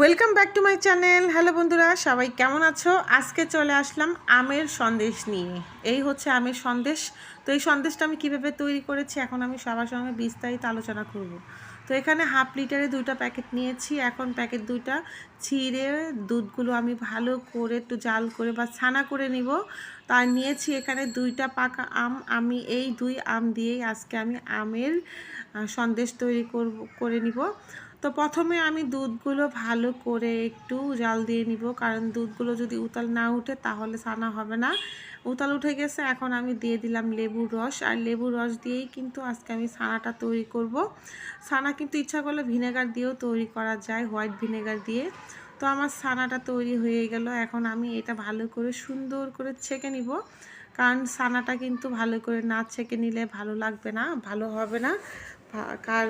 Welcome back to my channel hello বন্ধুরা, সবাই কেমন আছো? আজকে চলে আসলাম আমের সন্দেশ নিয়ে। এই হচ্ছে আমের সন্দেশ। তো এই সন্দেশটা আমি কীভাবে তৈরি করেছি, এখন আমি সবার সঙ্গে বিস্তারিত আলোচনা করব। তো এখানে হাফ লিটারে দুইটা প্যাকেট নিয়েছি। এখন প্যাকেট দুইটা ছিঁড়ে দুধগুলো আমি ভালো করে একটু জাল করে বা ছানা করে নিব। তার নিয়েছি এখানে দুইটা পাকা আম। আমি এই দুই আম দিয়েই আজকে আমি আমের সন্দেশ তৈরি করব, করে নিব। তো প্রথমে আমি দুধগুলো ভালো করে একটু জাল দিয়ে নিব, কারণ দুধগুলো যদি উতাল না উঠে তাহলে ছানা হবে না। উতাল উঠে গেছে, এখন আমি দিয়ে দিলাম লেবুর রস, আর লেবুর রস দিয়েই কিন্তু আজকে আমি ছানাটা তৈরি করব। ছানা কিন্তু ইচ্ছা করলে ভিনেগার দিয়েও তৈরি করা যায়, হোয়াইট ভিনেগার দিয়ে। তো আমার ছানাটা তৈরি হয়ে গেল, এখন আমি এটা ভালো করে সুন্দর করে ছেঁকে নিব, কারণ ছানাটা কিন্তু ভালো করে না ছেঁকে নিলে ভালো লাগবে না, ভালো হবে না। কার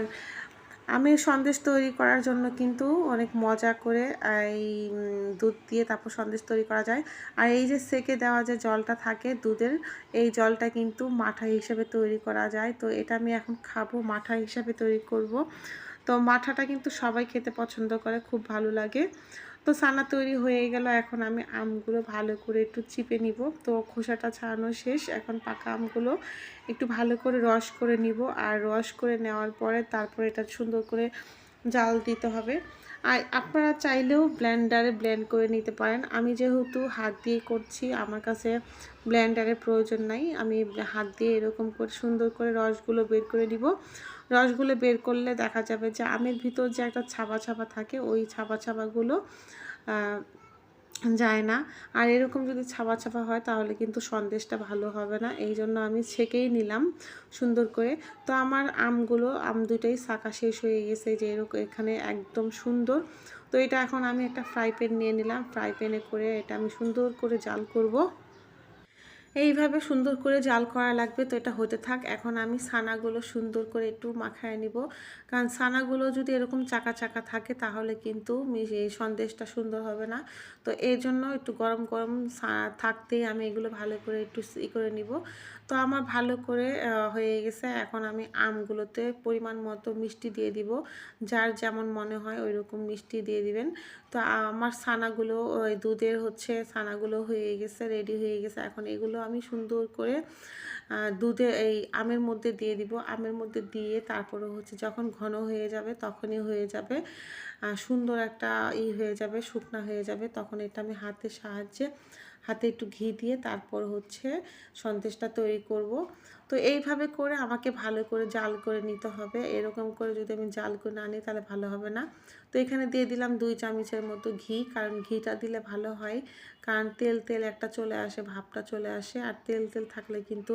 আমের সন্দেশ তৈরি করার জন্য কিন্তু অনেক মজা করে এই দুধ দিয়ে তারপর সন্দেশ তৈরি করা যায়। আর এই যে সেকে দেওয়া যে জলটা থাকে দুধের, এই জলটা কিন্তু মাঠা হিসেবে তৈরি করা যায়। তো এটা আমি এখন খাব, মাঠা হিসাবে তৈরি করব। তো মাঠাটা কিন্তু সবাই খেতে পছন্দ করে, খুব ভালো লাগে। তো সানা তৈরি হয়ে গেল। এখন আমি আমগুলো ভালো করে একটু চিপে নিব। তো খোসাটা ছাড়ানো শেষ। এখন পাকা আমগুলো একটু ভালো করে রস করে নিব। আর রস করে নেওয়ার পরে তারপরে এটা সুন্দর করে জাল দিতে হবে। আর আপনারা চাইলেও ব্ল্যান্ডারে ব্ল্যান্ড করে নিতে পারেন। আমি যেহেতু হাত দিয়ে করছি, আমার কাছে ব্লেন্ডারের প্রয়োজন নাই। আমি হাত দিয়ে এরকম করে সুন্দর করে রসগুলো বের করে নিব। রসগুলো বের করলে দেখা যাবে যে আমের ভিতর যে একটা ছাপা ছাপা থাকে, ওই ছাপা ছাপাগুলো যায় না। আর এরকম যদি ছাপা ছাপা হয় তাহলে কিন্তু সন্দেশটা ভালো হবে না। এই জন্য আমি ছেঁকেই নিলাম সুন্দর করে। তো আমার আমগুলো, আম দুটাই সাকা শেষ হয়ে গেছে যে এরকম এখানে একদম সুন্দর। তো এটা এখন আমি একটা ফ্রাই প্যান নিয়ে নিলাম। ফ্রাই প্যানে করে এটা আমি সুন্দর করে জাল করব। এইভাবে সুন্দর করে জাল করা লাগবে তো এটা হতে থাক। এখন আমি ছানাগুলো সুন্দর করে একটু মাখায় নিব। কারণ ছানাগুলো যদি এরকম চাকা চাকা থাকে তাহলে কিন্তু সন্দেশটা সুন্দর হবে না। তো এই জন্য একটু গরম গরম থাকতেই আমি এগুলো ভালো করে একটু ই করে নিব। তো আমার ভালো করে হয়ে গেছে। এখন আমি আমগুলোতে পরিমাণ মতো মিষ্টি দিয়ে দিব। যার যেমন মনে হয় ওই রকম মিষ্টি দিয়ে দিবেন। তো আমার ছানাগুলো, ওই দুধের হচ্ছে ছানাগুলো হয়ে গেছে রেডি হয়ে গেছে। এখন এগুলো আমি সুন্দর করে দুধে এই আমের মধ্যে দিয়ে দিব। আমের মধ্যে দিয়ে তারপরে হচ্ছে যখন ঘন হয়ে যাবে তখনই হয়ে যাবে সুন্দর একটা ই হয়ে যাবে, শুকনা হয়ে যাবে। তখন এটা আমি হাতের সাহায্যে হাতে একটু ঘি দিয়ে তারপর হচ্ছে সন্দেশটা তৈরি করব। তো এইভাবে করে আমাকে ভালো করে জাল করে নিতে হবে। এরকম করে যদি আমি জাল করে না নিই তাহলে ভালো হবে না। তো এখানে দিয়ে দিলাম দুই চামচের মতো ঘি, কারণ ঘিটা দিলে ভালো হয়। কারণ তেল তেল একটা চলে আসে, ভাবটা চলে আসে। আর তেল তেল থাকলে কিন্তু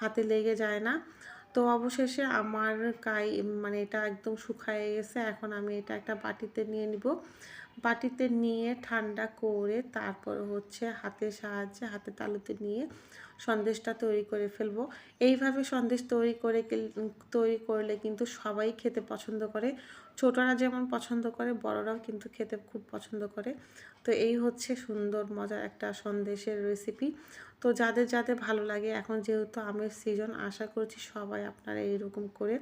হাতে লেগে যায় না। তো অবশেষে আমার কাই মানে এটা একদম শুকায় গেছে। এখন আমি এটা একটা বাটিতে নিয়ে নিব। বাটিতে নিয়ে ঠান্ডা করে তারপর হচ্ছে হাতের সাহায্যে হাতে তালুতে নিয়ে সন্দেশটা তৈরি করে ফেলব। এইভাবে সন্দেশ তৈরি করে তৈরি করলে কিন্তু সবাই খেতে পছন্দ করে। ছোটরা যেমন পছন্দ করে, বড়রাও কিন্তু খেতে খুব পছন্দ করে। তো এই হচ্ছে সুন্দর মজার একটা সন্দেশের রেসিপি তো যাদের যাদের ভালো লাগে, এখন যেহেতু আমের সিজন আশা করছি সবাই আপনারা এইরকম করে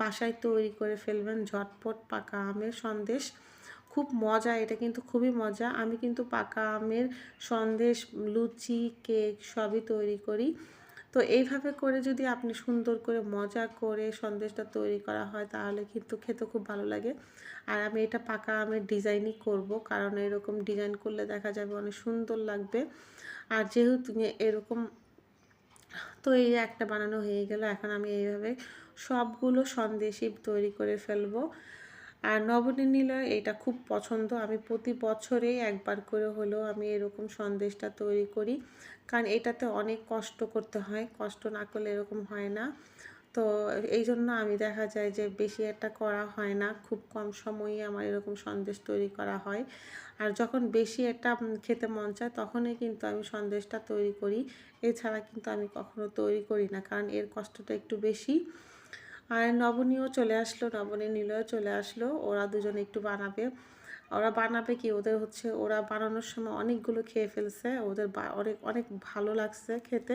বাসায় তৈরি করে ফেলবেন ঝটপট পাকা আমের সন্দেশ। খুব মজা, এটা কিন্তু খুবই মজা। আমি কিন্তু পাকা আমের সন্দেশ, লুচি, কেক সবই তৈরি করি। তো এইভাবে করে যদি আপনি সুন্দর করে মজা করে সন্দেশটা তৈরি করা হয়, তাহলে কিন্তু খেতে খুব ভালো লাগে। আর আমি এটা পাকা আমের ডিজাইনই করব, কারণ এরকম ডিজাইন করলে দেখা যাবে অনেক সুন্দর লাগবে। আর যেহেতু এরকম তো এই একটা বানানো হয়ে গেল, এখন আমি এইভাবে সবগুলো সন্দেশই তৈরি করে ফেলব। আর নবনীলের এটা খুব পছন্দ। আমি প্রতি বছরেই একবার করে হলেও আমি এরকম সন্দেশটা তৈরি করি। কারণ এটাতে অনেক কষ্ট করতে হয়, কষ্ট না করলে এরকম হয় না। তো এই জন্য আমি দেখা যায় যে বেশি একটা করা হয় না, খুব কম সময়ে আমার এরকম সন্দেশ তৈরি করা হয়। আর যখন বেশি একটা খেতে মন চায় তখনই কিন্তু আমি সন্দেশটা তৈরি করি। এছাড়া কিন্তু আমি কখনো তৈরি করি না, কারণ এর কষ্টটা একটু বেশি। আর নবনীও চলে আসলো, নবনী নীলও চলে আসলো, ওরা দুজন একটু বানাবে। ওরা বানাবে কি? ওদের হচ্ছে, ওরা বানানোর সময় অনেকগুলো খেয়ে ফেলছে, ওদের অনেক অনেক ভালো লাগছে খেতে,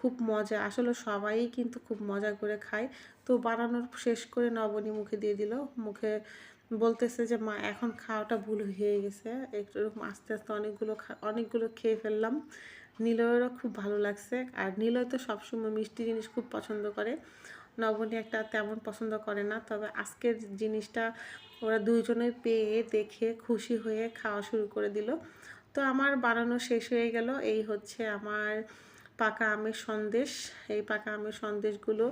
খুব মজা। আসলে সবাই কিন্তু খুব মজা করে খায়। তো বানানোর শেষ করে নবনী মুখে দিয়ে দিল। মুখে বলতেছে যে, মা, এখন খাওয়াটা ভুল হয়ে গেছে। একটু এরকম আস্তে আস্তে অনেকগুলো অনেকগুলো খেয়ে ফেললাম। নীলয়েরও খুব ভালো লাগছে। আর নীলয় তো সবসময় মিষ্টি জিনিস খুব পছন্দ করে। নবনী একটা তেমন পছন্দ করে না, তবে আজকের জিনিসটা ওরা দুইজনে পেয়ে দেখে খুশি হয়ে খাওয়া শুরু করে দিল। তো আমার বানানো শেষ হয়ে গেল। এই হচ্ছে আমার পাকা আমের সন্দেশ। এই পাকা আমের সন্দেশগুলো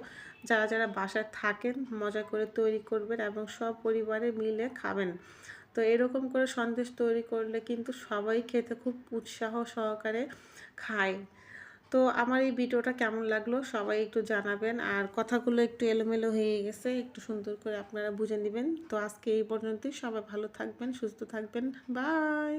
যারা যারা বাসায় থাকেন, মজা করে তৈরি করবেন এবং সব পরিবারে মিলে খাবেন। তো এরকম করে সন্দেশ তৈরি করলে কিন্তু সবাই খেতে খুব উৎসাহ সহকারে খায়। তো আমার এই ভিডিওটা কেমন লাগল সবাই একটু জানাবেন। আর কথাগুলো একটু এলোমেলো হয়ে গেছে, একটু সুন্দর করে আপনারা বুঝে নেবেন। তো আজকে এই পর্যন্তই। সবাই ভালো থাকবেন, সুস্থ থাকবেন। বাই!